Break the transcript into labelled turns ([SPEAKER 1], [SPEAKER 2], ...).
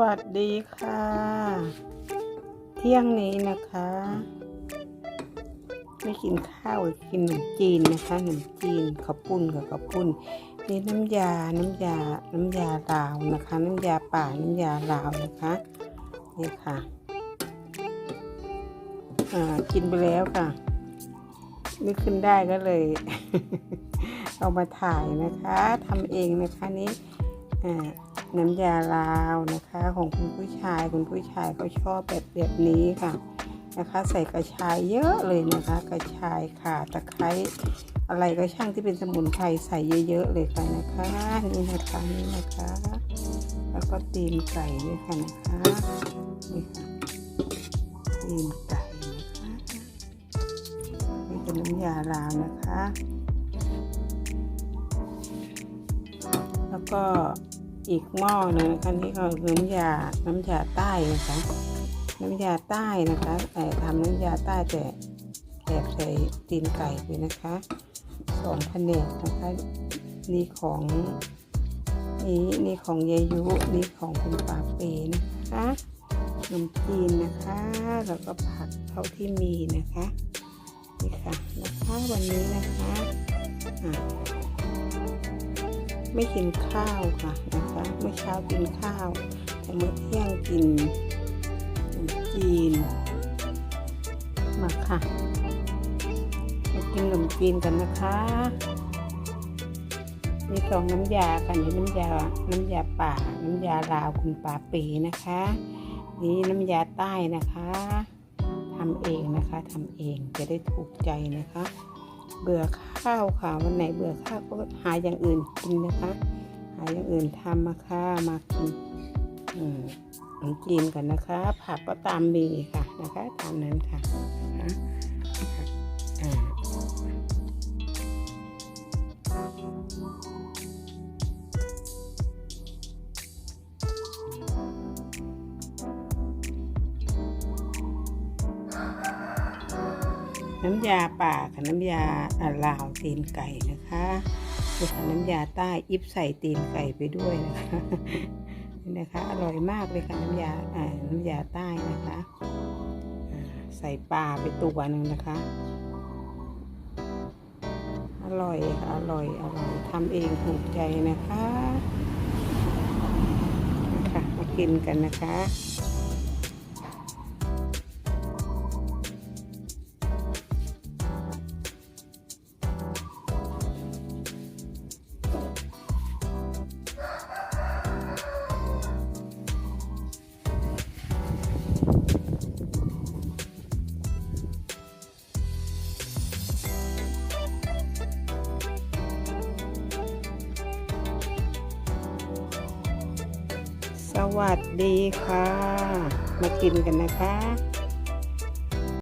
[SPEAKER 1] วัสดีค่ะ เที่ยงนี้นะคะ ไม่กินข้าวกินขนมจีนนะคะขนมจีนข้าวปุ้นกับข้าวปุ้นนี่น้ำยาน้ำยาน้ำยาลาวนะคะ น้ำยาป่าน้ำยาลาวนะคะนี่ค่ะอ่ากินไปแล้วค่ะนึกขึ้นได้ก็เลย เอามาถ่ายนะคะทำเองนะคะนี้อ่า น้ำยาลาวนะคะ ของคุณผู้ชายคุณผู้ชายเขาชอบแบบแบบนี้ค่ะนะคะ ใส่กระชายเยอะเลยนะคะ กระชายข่าตะไคร้อะไรก็ช่างที่เป็นสมุนไพรใส่เยอะๆเลยค่ะนะคะนี่นะคะนี่นะคะ แล้วก็ตีนไก่ด้วยค่ะนะคะนี่ค่ะตีนไก่นะคะนี่เป็นน้ำยาลาวนะคะ แล้วก็ อีกหม้อหนึงนะคะนี่ก็น้ำยา น้ำยาใต้นะคะ น้ำยาใต้นะคะแต่ทำน้ำยาใต้แต่แอบใส่ตีนไก่ไปนะคะสองแผนกนะคะนี่ของนี่นี่ของเยายุนี่ของคุณปาเปนะคะขนมจีนนะคะ แล้วก็ผักเท่าที่มีนะคะนี่ค่ะนะคะวันนี้นะคะอะ ไม่กินข้าวค่ะนะคะเมื่อเช้ากินข้าว แต่เมื่อเที่ยงกินขนมจีนมาค่ะมากินขนมจีนกันนะคะ มีสองน้ำยาค่ะนี่น้ำยา น้ำยาป่า น้ำยาลาวคุณป่าปีนะคะ นี่น้ำยาใต้นะคะทำเองนะคะทำเองจะได้ถูกใจนะคะ เบื่อข้าวค่ะวันไหนเบื่อข้าวก็หาอย่างอื่นกินนะคะ หาอย่างอื่นทำมาค่ะมากินอืมขนมจีนกันนะคะ ผักก็ตามมีค่ะนะคะตามนั้นค่ะนะคะ น้ำยาป่าค่ะน้ำยาลาวตีนไก่นะคะนี่ค่ะน้ำยาใต้อิบใส่ตีนไก่ไปด้วยนะคะนี่นะคะอร่อยมากเลยค่ะน้ำยาอ่าน้ำยาใต้นะคะใส่ปลาไปตัวหนึ่งนะคะ อร่อยค่ะอร่อยอร่อยทำเองถูกใจนะคะนะคะมากินกันนะคะ วัสดีค่ะ มากินกันนะคะ